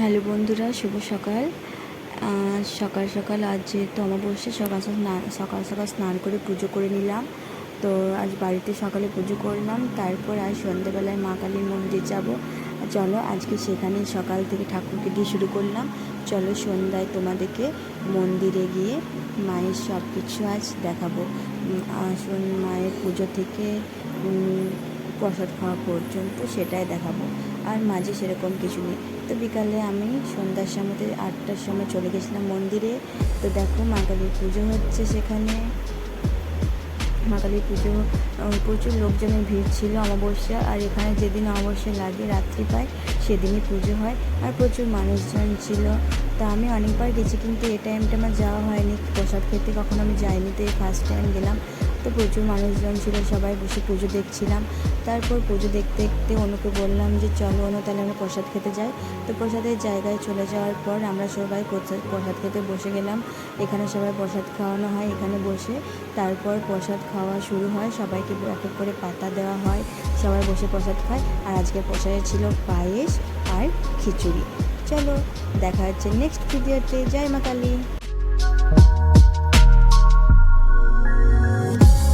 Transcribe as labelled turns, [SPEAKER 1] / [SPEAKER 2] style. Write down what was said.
[SPEAKER 1] Hello বন্ধুরা, শুভ সকাল। সকাল সকাল আজ যেহেতু অমাবস্যা, সকাল সকাল সকাল সকাল স্নান করে পুজো করে নিলাম। তো আজ বাড়িতে সকালে পুজো করলাম, তারপর আজ সন্ধ্যেবেলায় মা কালীর মন্দির যাব। চলো, আজকে সেখানে সকাল থেকে ঠাকুরকে দিয়ে শুরু করলাম। চলো সন্ধ্যায় তোমাদেরকে মন্দিরে গিয়ে মায়ের সব কিছু আজ দেখাবো। আসুন মায়ের পুজো থেকে প্রসাদ খাওয়া পর্যন্ত সেটাই দেখাবো। আর মাঝে সেরকম কিছু নেই। তো বিকালে আমি সন্ধ্যার সময় আটটার সময় চলে গেছিলাম মন্দিরে। তো দেখো, মা কালীর পুজো হচ্ছে সেখানে। মা কালীর পুজো প্রচুর লোকজনের ভিড় ছিল অমাবস্যা, আর এখানে যেদিন অমাবস্যা লাগে, রাত্রি পায়, সেদিনই পুজো হয়, আর প্রচুর মানুষজন ছিল। তা আমি অনেকবার গেছি, কিন্তু এই টাইমটা আমার যাওয়া হয়নি। প্রসাদ খেতে কখনো আমি যাইনি, তো এই ফার্স্ট টাইম গেলাম। তো প্রচুর মানুষজন ছিল, সবাই বসে পুজো দেখছিলাম। তারপর পুজো দেখতে দেখতে অনুকে বললাম যে, চলো অনু, তাহলে আমরা প্রসাদ খেতে যাই। তো প্রসাদের জায়গায় চলে যাওয়ার পর আমরা সবাই প্রসাদ খেতে বসে গেলাম। এখানে সবাই প্রসাদ খাওয়ানো হয় এখানে বসে। তারপর প্রসাদ খাওয়া শুরু হয়, সবাইকে এক এক করে পাতা দেওয়া হয়, সবাই বসে প্রসাদ খায়। আর আজকের প্রসাদে ছিল পায়েস আর খিচুড়ি। চলো, দেখা হচ্ছে নেক্সট ভিডিওতে। জয় মা কালী।